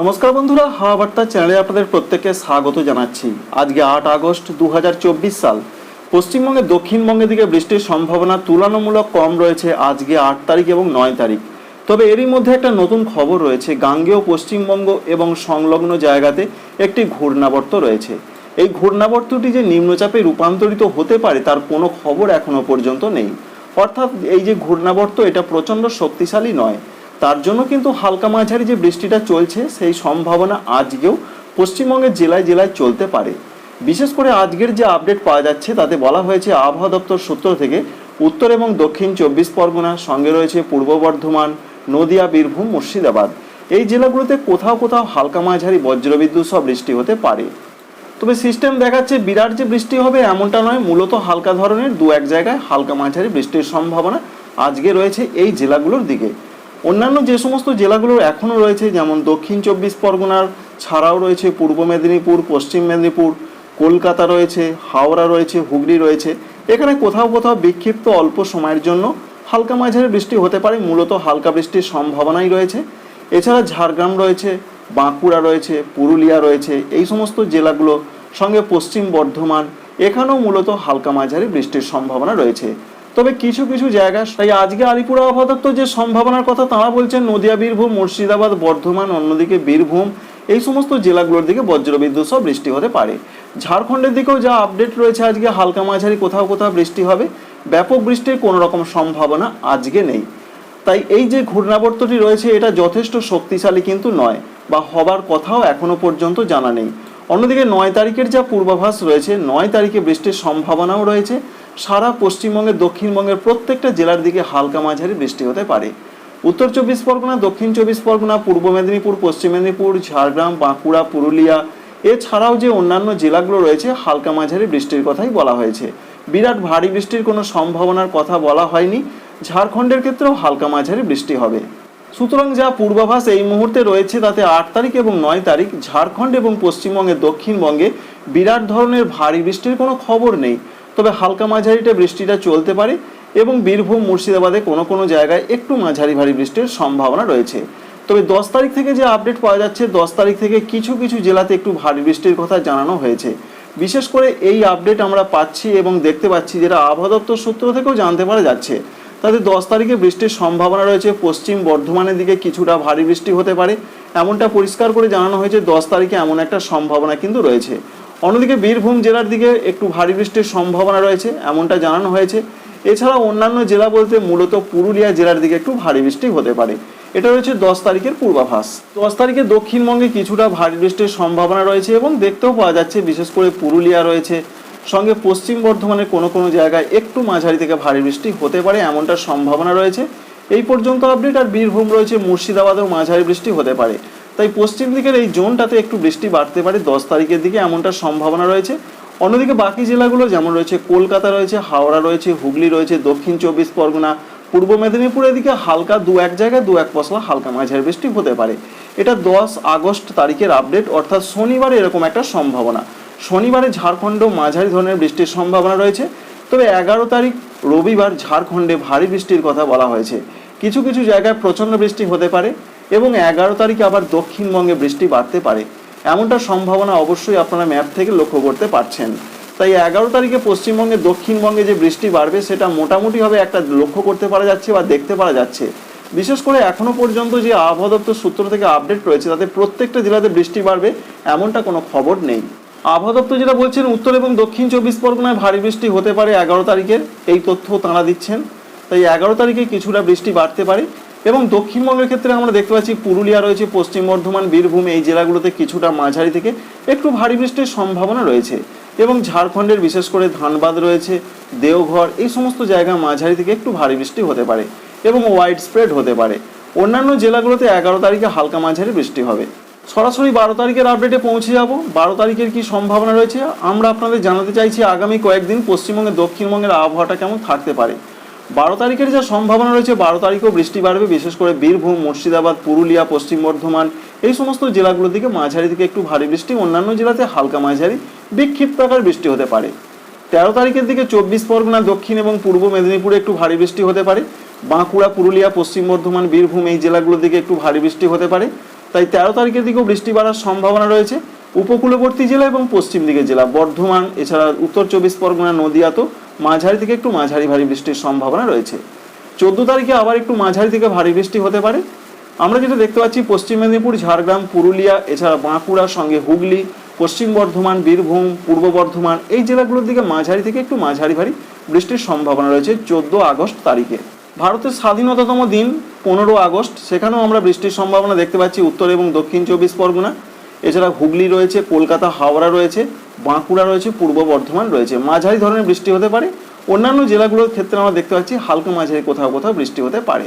নমস্কার বন্ধুরা, হাওয়া বার্তা চ্যানেলে আপনাদের প্রত্যেককে স্বাগত জানাচ্ছি। আজকে আট আগস্ট দু হাজার চব্বিশ সাল। পশ্চিমবঙ্গে দক্ষিণবঙ্গের দিকে বৃষ্টির সম্ভাবনা তুলনামূলক কম রয়েছে আজকে আট তারিখ এবং নয় তারিখ। তবে এরই মধ্যে একটা নতুন খবর রয়েছে, গাঙ্গেয় পশ্চিমবঙ্গ এবং সংলগ্ন জায়গাতে একটি ঘূর্ণাবর্ত রয়েছে। এই ঘূর্ণাবর্তটি যে নিম্নচাপে রূপান্তরিত হতে পারে, তার কোনো খবর এখনও পর্যন্ত নেই। অর্থাৎ এই যে ঘূর্ণাবর্ত, এটা প্রচণ্ড শক্তিশালী নয়। তার জন্য কিন্তু হালকা মাঝারি যে বৃষ্টিটা চলছে, সেই সম্ভাবনা আজকেও পশ্চিমবঙ্গের জেলায় জেলায় চলতে পারে। বিশেষ করে আজকের যে আপডেট পাওয়া যাচ্ছে, তাতে বলা হয়েছে আবহাওয়া দপ্তর সূত্র থেকে উত্তর এবং দক্ষিণ চব্বিশ পরগনা, সঙ্গে রয়েছে পূর্ব বর্ধমান, নদিয়া, বীরভূম, মুর্শিদাবাদ। এই জেলাগুলোতে কোথাও কোথাও হালকা মাঝারি বজ্রবিদ্যুৎ সহ বৃষ্টি হতে পারে। তবে সিস্টেম দেখাচ্ছে বিরাট যে বৃষ্টি হবে এমনটা নয়, মূলত হালকা ধরনের দু এক জায়গায় হালকা মাঝারি বৃষ্টির সম্ভাবনা আজকে রয়েছে এই জেলাগুলোর দিকে। অন্যান্য যে সমস্ত জেলাগুলো এখনও রয়েছে, যেমন দক্ষিণ চব্বিশ পরগনার, ছাড়াও রয়েছে পূর্ব মেদিনীপুর, পশ্চিম মেদিনীপুর, কলকাতা রয়েছে, হাওড়া রয়েছে, হুগলি রয়েছে। এখানে কোথাও কোথাও বিক্ষিপ্ত অল্প সময়ের জন্য হালকা মাঝারি বৃষ্টি হতে পারে, মূলত হালকা বৃষ্টির সম্ভাবনাই রয়েছে। এছাড়া ঝাড়গ্রাম রয়েছে, বাঁকুড়া রয়েছে, পুরুলিয়া রয়েছে, এই সমস্ত জেলাগুলো সঙ্গে পশ্চিম বর্ধমান, এখানেও মূলত হালকা মাঝারি বৃষ্টির সম্ভাবনা রয়েছে। তবে কিছু কিছু জায়গা, তাই আজকে আলিপুর আবহাওয়া যে সম্ভাবনার কথা তারা বলছেন, নদিয়া, বীরভূম, মুর্শিদাবাদ, বর্ধমান, অন্যদিকে বীরভূম, এই সমস্ত জেলাগুলোর দিকে বজ্রবিদ্যুৎ সহ বৃষ্টি হতে পারে। ঝাড়খণ্ডের দিকেও যা আপডেট রয়েছে আজকে, হালকা মাঝারি কোথাও কোথাও বৃষ্টি হবে। ব্যাপক বৃষ্টির কোনো রকম সম্ভাবনা আজকে নেই। তাই এই যে ঘূর্ণাবর্তটি রয়েছে, এটা যথেষ্ট শক্তিশালী কিন্তু নয়, বা হবার কথাও এখনও পর্যন্ত জানা নেই। অন্যদিকে নয় তারিখের যা পূর্বাভাস রয়েছে, নয় তারিখে বৃষ্টির সম্ভাবনাও রয়েছে। সারা পশ্চিমবঙ্গের, দক্ষিণবঙ্গের প্রত্যেকটা জেলার দিকে হালকা মাঝারি বৃষ্টি হতে পারে। উত্তর চব্বিশ পরগনা, দক্ষিণ চব্বিশ পরগনা, পূর্ব মেদিনীপুর, পশ্চিম মেদিনীপুর, ঝাড়গ্রাম, বাঁকুড়া, পুরুলিয়া, এছাড়াও যে অন্যান্য জেলাগুলো রয়েছে, হালকা মাঝারি বৃষ্টির কথাই বলা হয়েছে। বিরাট ভারী বৃষ্টির কোনো সম্ভাবনার কথা বলা হয়নি। ঝাড়খণ্ডের ক্ষেত্রেও হালকা মাঝারি বৃষ্টি হবে। সুতরাং যা পূর্বাভাস এই মুহূর্তে রয়েছে, তাতে আট তারিখ এবং নয় তারিখ ঝাড়খণ্ড এবং পশ্চিমবঙ্গের দক্ষিণবঙ্গে বিরাট ধরনের ভারী বৃষ্টির কোনো খবর নেই। তবে হালকা মাঝারিটা বৃষ্টিটা চলতে পারে এবং বীরভূম, মুর্শিদাবাদে কোনো কোনো জায়গায় একটু মাঝারি ভারী বৃষ্টির সম্ভাবনা রয়েছে। তবে দশ তারিখ থেকে যে আপডেট পাওয়া যাচ্ছে, দশ তারিখ থেকে কিছু কিছু জেলাতে একটু ভারী বৃষ্টির কথা জানানো হয়েছে। বিশেষ করে এই আপডেট আমরা পাচ্ছি এবং দেখতে পাচ্ছি যেটা আবহাওয়া দপ্তর সূত্র থেকেও জানতে পারা যাচ্ছে। তাতে দশ তারিখে বৃষ্টির সম্ভাবনা রয়েছে, পশ্চিম বর্ধমানের দিকে কিছুটা ভারী বৃষ্টি হতে পারে। এমনটা পরিষ্কার করে জানানো হয়েছে, দশ তারিখে এমন একটা সম্ভাবনা কিন্তু রয়েছে। অন্যদিকে বীরভূম জেলার দিকে একটু ভারী বৃষ্টির সম্ভাবনা রয়েছে, এমনটা জানানো হয়েছে। এছাড়া অন্যান্য জেলা বলতে মূলত পুরুলিয়া জেলার দিকে একটু ভারী বৃষ্টি হতে পারে। এটা রয়েছে দশ তারিখের পূর্বাভাস। দশ তারিখে দক্ষিণবঙ্গে কিছুটা ভারী বৃষ্টির সম্ভাবনা রয়েছে এবং দেখতেও পাওয়া যাচ্ছে, বিশেষ করে পুরুলিয়া রয়েছে। সঙ্গে পশ্চিম বর্ধমানের কোনো কোনো জায়গায় একটু মাঝারি থেকে ভারী বৃষ্টি হতে পারে এমনটার সম্ভাবনা রয়েছে। এই পর্যন্ত আপডেট। আর বীরভূম রয়েছে মুর্শিদাবাদেও মাঝারি বৃষ্টি হতে পারে। তাই পশ্চিম দিকের এই জোনটাতে একটু বৃষ্টি বাড়তে পারে দশ তারিখের দিকে, এমনটা সম্ভাবনা রয়েছে। অন্যদিকে বাকি জেলাগুলো যেমন রয়েছে কলকাতা রয়েছে, হাওড়া রয়েছে, হুগলি রয়েছে, দক্ষিণ চব্বিশ পরগনা, পূর্ব মেদিনীপুরের দিকে হালকা দু এক জায়গায়, দু এক পশলা হালকা মাঝারি বৃষ্টি হতে পারে। এটা দশ আগস্ট তারিখের আপডেট, অর্থাৎ শনিবার এরকম একটা সম্ভাবনা। শনিবারে ঝাড়খণ্ড মাঝারি ধরনের বৃষ্টির সম্ভাবনা রয়েছে। তবে এগারো তারিখ রবিবার ঝাড়খণ্ডে ভারী বৃষ্টির কথা বলা হয়েছে। কিছু কিছু জায়গায় প্রচণ্ড বৃষ্টি হতে পারে। এবং এগারো তারিখে আবার দক্ষিণবঙ্গে বৃষ্টি বাড়তে পারে। এমনটা সম্ভাবনা অবশ্যই আপনারা ম্যাপ থেকে লক্ষ্য করতে পারছেন। তাই এগারো তারিখে পশ্চিমবঙ্গে, দক্ষিণবঙ্গে যে বৃষ্টি বাড়বে, সেটা মোটামুটিভাবে একটা লক্ষ্য করতে পারা যাচ্ছে বা দেখতে পারা যাচ্ছে। বিশেষ করে এখনও পর্যন্ত যে আবহাওয়া দপ্তর সূত্র থেকে আপডেট রয়েছে, তাতে প্রত্যেকটা জেলাতে বৃষ্টি বাড়বে, এমনটা কোনো খবর নেই। আবহাওয়া দপ্তর যেটা বলছেন, উত্তর এবং দক্ষিণ চব্বিশ পরগনায় ভারী বৃষ্টি হতে পারে এগারো তারিখের এই তথ্য তাঁরা দিচ্ছেন। তাই এগারো তারিখে কিছুটা বৃষ্টি বাড়তে পারে এবং দক্ষিণবঙ্গের ক্ষেত্রে আমরা দেখতে পাচ্ছি পুরুলিয়া রয়েছে, পশ্চিম বর্ধমান, বীরভূম, এই জেলাগুলোতে কিছুটা মাঝারি থেকে একটু ভারী বৃষ্টির সম্ভাবনা রয়েছে। এবং ঝাড়খণ্ডের বিশেষ করে ধানবাদ রয়েছে, দেওঘর, এই সমস্ত জায়গা মাঝারি থেকে একটু ভারী বৃষ্টি হতে পারে এবং ওয়াইড স্প্রেড হতে পারে। অন্যান্য জেলাগুলোতে এগারো তারিখে হালকা মাঝারি বৃষ্টি হবে। সরাসরি বারো তারিখের আপডেটে পৌঁছে যাব। বারো তারিখের কি সম্ভাবনা রয়েছে, আমরা আপনাদের জানাতে চাইছি আগামী কয়েকদিন পশ্চিমবঙ্গের দক্ষিণবঙ্গের আবহাওয়াটা কেমন থাকতে পারে। বারো তারিখের যা সম্ভাবনা রয়েছে, বারো তারিখেও বৃষ্টি বাড়বে, বিশেষ করে বীরভূম, মুর্শিদাবাদ, পুরুলিয়া, পশ্চিম বর্ধমান। এই সমস্ত জেলাগুলোর দিকে মাঝারি থেকে একটু ভারী বৃষ্টি, অন্যান্য জেলাতে হালকা মাঝারি বিক্ষিপ্ত আকার বৃষ্টি হতে পারে। তেরো তারিখের দিকে চব্বিশ পরগনা, দক্ষিণ এবং পূর্ব মেদিনীপুরে একটু ভারী বৃষ্টি হতে পারে। বাঁকুড়া, পুরুলিয়া, পশ্চিম বর্ধমান, বীরভূম এই জেলাগুলোর দিকে একটু ভারী বৃষ্টি হতে পারে। তাই তেরো তারিখের দিকেও বৃষ্টি বাড়ার সম্ভাবনা রয়েছে। উপকূলবর্তী জেলা এবং পশ্চিম দিকের জেলা। বর্ধমান এছাড়া উত্তর চব্বিশ পরগনা নদিয়াতেও মাঝারি থেকে একটু মাঝারি ভারী বৃষ্টির সম্ভাবনা রয়েছে। চোদ্দ তারিখে আবার একটু মাঝারি থেকে ভারী বৃষ্টি হতে পারে। আমরা যেটা দেখতে পাচ্ছি, পশ্চিম মেদিনীপুর, ঝাড়গ্রাম, পুরুলিয়া, এছাড়া বাঁকুড়ার সঙ্গে হুগলি, পশ্চিম বর্ধমান, বীরভূম, পূর্ব বর্ধমান, এই জেলাগুলোর দিকে মাঝারি থেকে একটু মাঝারি ভারী বৃষ্টির সম্ভাবনা রয়েছে চোদ্দ আগস্ট তারিখে। ভারতের স্বাধীনতাতম দিন পনেরো আগস্ট, সেখানেও আমরা বৃষ্টির সম্ভাবনা দেখতে পাচ্ছি উত্তর এবং দক্ষিণ চব্বিশ পরগনা। এছাড়া হুগলি রয়েছে, কলকাতা, হাওড়া রয়েছে, বাঁকুড়া রয়েছে, পূর্ব বর্ধমান রয়েছে। মাঝারি ধরনের বৃষ্টি হতে পারে। অন্যান্য জেলাগুলোর ক্ষেত্রে আমরা দেখতে পাচ্ছি হালকা মাঝারি, কোথাও কোথাও বৃষ্টি হতে পারে।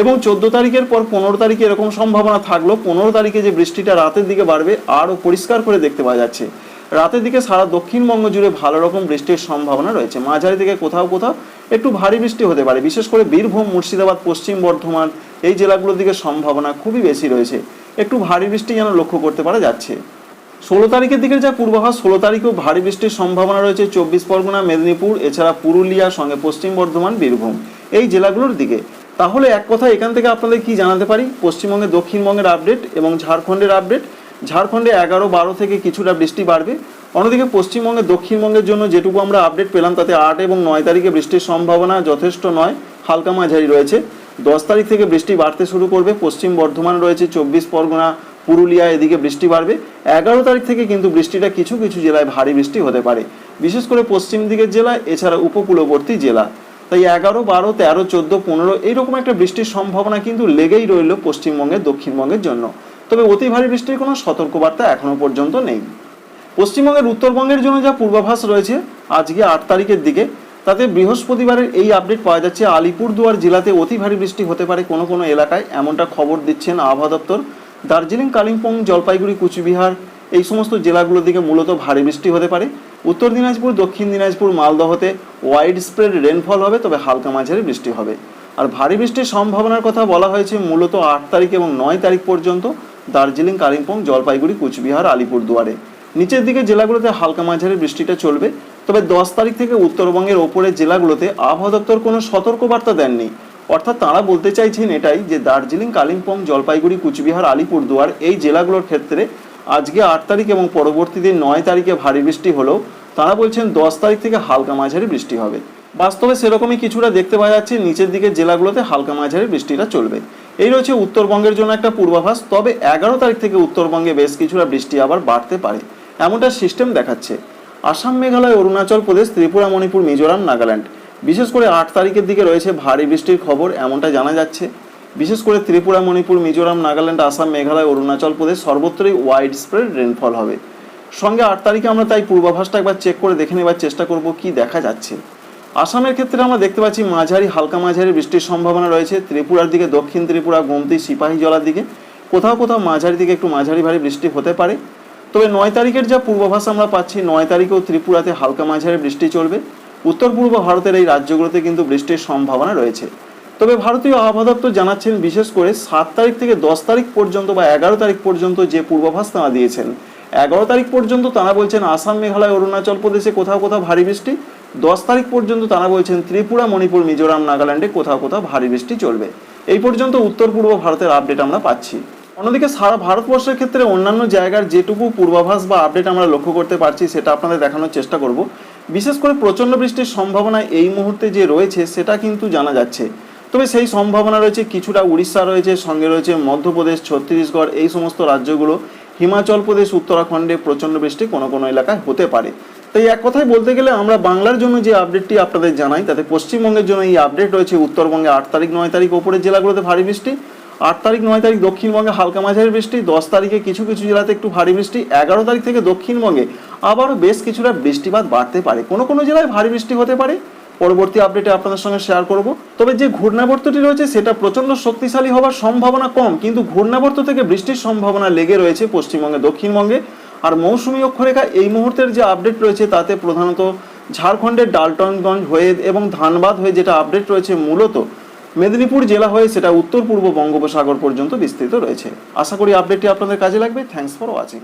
এবং চোদ্দ তারিখের পর পনেরো তারিখে এরকম সম্ভাবনা থাকল পনেরো তারিখে যে বৃষ্টিটা রাতের দিকে বাড়বে, আরও পরিষ্কার করে দেখতে পাওয়া যাচ্ছে। রাতের দিকে সারা দক্ষিণবঙ্গ জুড়ে ভালো রকম বৃষ্টির সম্ভাবনা রয়েছে। মাঝারি থেকে কোথাও কোথাও একটু ভারী বৃষ্টি হতে পারে। বিশেষ করে বীরভূম, মুর্শিদাবাদ, পশ্চিম বর্ধমান এই জেলাগুলোর দিকে সম্ভাবনা খুবই বেশি রয়েছে। একটু ভারী বৃষ্টি যেন লক্ষ্য করতে পারা যাচ্ছে। ষোলো তারিখের দিকের যা পূর্বাভাস, ষোলো তারিখেও ভারী বৃষ্টির সম্ভাবনা রয়েছে চব্বিশ পরগনা, মেদিনীপুর, এছাড়া পুরুলিয়া, সঙ্গে পশ্চিম বর্ধমান, বীরভূম। এই জেলাগুলোর দিকে। তাহলে এক কথা এখান থেকে আপনাদের কি জানাতে পারি? পশ্চিমবঙ্গে, দক্ষিণবঙ্গের আপডেট এবং ঝাড়খণ্ডের আপডেট ঝাড়খণ্ডে এগারো, বারো থেকে কিছুটা বৃষ্টি বাড়বে। অন্যদিকে পশ্চিমবঙ্গে, দক্ষিণবঙ্গের জন্য যেটুকু আমরা আপডেট পেলাম, তাতে আট এবং নয় তারিখে বৃষ্টির সম্ভাবনা যথেষ্ট নয়। হালকা মাঝারি রয়েছে। দশ তারিখ থেকে বৃষ্টি বাড়তে শুরু করবে। পশ্চিম বর্ধমান রয়েছে চব্বিশ পরগনা, পুরুলিয়া এদিকে বৃষ্টি বাড়বে। এগারো তারিখ থেকে কিন্তু বৃষ্টিটা কিছু কিছু জেলায় ভারী বৃষ্টি হতে পারে। বিশেষ করে পশ্চিম দিকের জেলা, এছাড়া উপকূলবর্তী জেলা। তাই এগারো, বারো, তেরো, চোদ্দ, পনেরো এইরকম একটা বৃষ্টির সম্ভাবনা কিন্তু লেগেই রইল পশ্চিমবঙ্গের দক্ষিণবঙ্গের জন্য। তবে অতি ভারী বৃষ্টির কোনো সতর্কবার্তা এখনও পর্যন্ত নেই। পশ্চিমবঙ্গের উত্তরবঙ্গের জন্য যা পূর্বাভাস রয়েছে, আজকে আট তারিখের দিকে তাতে বৃহস্পতিবারের এই আপডেট পাওয়া যাচ্ছে। আলিপুরদুয়ার জেলাতে অতি ভারী বৃষ্টি হতে পারে কোনো কোনো এলাকায়, এমনটা খবর দিচ্ছেন আবহাওয়া দপ্তর। দার্জিলিং, কালিম্পং, জলপাইগুড়ি, কুচবিহার, এই সমস্ত জেলাগুলোর দিকে মূলত ভারী বৃষ্টি হতে পারে। উত্তর দিনাজপুর, দক্ষিণ দিনাজপুর, মালদহতে ওয়াইড স্প্রেড রেনফল হবে, তবে হালকা মাঝারি বৃষ্টি হবে। আর ভারী বৃষ্টির সম্ভাবনার কথা বলা হয়েছে মূলত আট তারিখ এবং নয় তারিখ পর্যন্ত দার্জিলিং, কালিম্পং, জলপাইগুড়ি, কুচবিহার, আলিপুরদুয়ারে। নিচের দিকে জেলাগুলোতে হালকা মাঝারি বৃষ্টিটা চলবে। তবে দশ তারিখ থেকে উত্তরবঙ্গের ওপরের জেলাগুলোতে আবহাওয়া দপ্তর কোনো সতর্কবার্তা দেননি। অর্থাৎ তারা বলতে চাইছেন এটাই যে দার্জিলিং, কালিম্পং, জলপাইগুড়ি, কুচবিহার, আলিপুরদুয়ার এই জেলাগুলোর ক্ষেত্রে আজকে আট তারিখ এবং পরবর্তী দিন নয় তারিখে ভারী বৃষ্টি হলেও তারা বলছেন দশ তারিখ থেকে হালকা মাঝারি বৃষ্টি হবে। বাস্তবে সেরকমই কিছুটা দেখতে পাওয়া যাচ্ছে, নিচের দিকের জেলাগুলোতে হালকা মাঝারি বৃষ্টিটা চলবে। এই রয়েছে উত্তরবঙ্গের জন্য একটা পূর্বাভাস, তবে এগারো তারিখ থেকে উত্তরবঙ্গে বেশ কিছুটা বৃষ্টি আবার বাড়তে পারে, এমনটা সিস্টেম দেখাচ্ছে। আসাম, মেঘালয়, অরুণাচল প্রদেশ, ত্রিপুরা, মণিপুর, মিজোরাম, নাগাল্যান্ড। বিশেষ করে আট তারিখের দিকে রয়েছে ভারী বৃষ্টির খবর এমনটা জানা যাচ্ছে। বিশেষ করে ত্রিপুরা, মণিপুর, মিজোরাম, নাগাল্যান্ড, আসাম, মেঘালয়, অরুণাচল প্রদেশ সর্বত্রই ওয়াইড স্প্রেড রেনফল হবে। সঙ্গে আট তারিখে আমরা তাই পূর্বাভাসটা একবার চেক করে দেখে নেবার চেষ্টা করব কি দেখা যাচ্ছে। আসামের ক্ষেত্রে আমরা দেখতে পাচ্ছি মাঝারি, হালকা মাঝারি বৃষ্টির সম্ভাবনা রয়েছে। ত্রিপুরার দিকে, দক্ষিণ ত্রিপুরা, গোমতি, সিপাহী জলার দিকে। কোথাও কোথাও মাঝারি দিকে একটু মাঝারি ভারী বৃষ্টি হতে পারে। তবে নয় তারিখের যা পূর্বাভাস আমরা পাচ্ছি, নয় তারিখেও ত্রিপুরাতে হালকা মাঝারি বৃষ্টি চলবে। উত্তর পূর্ব ভারতের এই রাজ্যগুলোতে কিন্তু বৃষ্টির সম্ভাবনা রয়েছে। তবে ভারতীয় আবহাওয়া দপ্তর জানাচ্ছেন, বিশেষ করে সাত তারিখ থেকে দশ তারিখ পর্যন্ত বা এগারো তারিখ পর্যন্ত যে পূর্বাভাস তারা দিয়েছেন, এগারো তারিখ পর্যন্ত তারা বলছেন আসাম, মেঘালয়, অরুণাচল প্রদেশে কোথাও কোথাও ভারী বৃষ্টি। দশ তারিখ পর্যন্ত তারা বলছেন ত্রিপুরা, মণিপুর, মিজোরাম, নাগাল্যান্ডে কোথাও কোথাও ভারী বৃষ্টি চলবে। এই পর্যন্ত উত্তর পূর্ব ভারতের আপডেট আমরা পাচ্ছি। অন্যদিকে সারা ভারতবর্ষের ক্ষেত্রে অন্যান্য জায়গার যেটুকু পূর্বাভাস বা আপডেট আমরা লক্ষ্য করতে পারছি, সেটা আপনাদের দেখানোর চেষ্টা করব। বিশেষ করে প্রচণ্ড বৃষ্টির সম্ভাবনা এই মুহূর্তে যে রয়েছে, সেটা কিন্তু জানা যাচ্ছে। তবে সেই সম্ভাবনা রয়েছে কিছুটা উড়িষ্যা রয়েছে, সঙ্গে রয়েছে মধ্যপ্রদেশ, ছত্তিশগড়, এই সমস্ত রাজ্যগুলো। হিমাচল প্রদেশ, উত্তরাখণ্ডে প্রচণ্ড বৃষ্টি কোনো কোনো এলাকায় হতে পারে। তাই এক কথায় বলতে গেলে আমরা বাংলার জন্য যে আপডেটটি আপনাদের জানাই, তাতে পশ্চিমবঙ্গের জন্য এই আপডেট রয়েছে উত্তরবঙ্গে আট তারিখ, নয় তারিখ ওপরের জেলাগুলোতে ভারী বৃষ্টি। আট তারিখ, নয় তারিখ দক্ষিণবঙ্গে হালকা মাঝারি বৃষ্টি, দশ তারিখে কিছু কিছু জেলাতে একটু ভারী বৃষ্টি, এগারো তারিখ থেকে দক্ষিণবঙ্গে আবারও বেশ কিছুটা বৃষ্টিপাত বাড়তে পারে। কোনো কোনো জেলায় ভারী বৃষ্টি হতে পারে। পরবর্তী আপডেটে আপনাদের সঙ্গে শেয়ার করব। তবে যে ঘূর্ণাবর্তটি রয়েছে, সেটা প্রচণ্ড শক্তিশালী হওয়ার সম্ভাবনা কম, কিন্তু ঘূর্ণাবর্ত থেকে বৃষ্টির সম্ভাবনা লেগে রয়েছে পশ্চিমবঙ্গে, দক্ষিণবঙ্গে। আর মৌসুমী অক্ষরেখা এই মুহূর্তের যে আপডেট রয়েছে, তাতে প্রধানত ঝাড়খণ্ডের ডালটনগঞ্জ হয়ে এবং ধানবাদ হয়ে যেটা আপডেট রয়েছে, মূলত মেদিনীপুর জেলা হয়ে সেটা উত্তর পূর্ব বঙ্গোপসাগর পর্যন্ত বিস্তৃত রয়েছে। আশা করি আপডেটটি আপনাদের কাজে লাগবে। Thanks for watching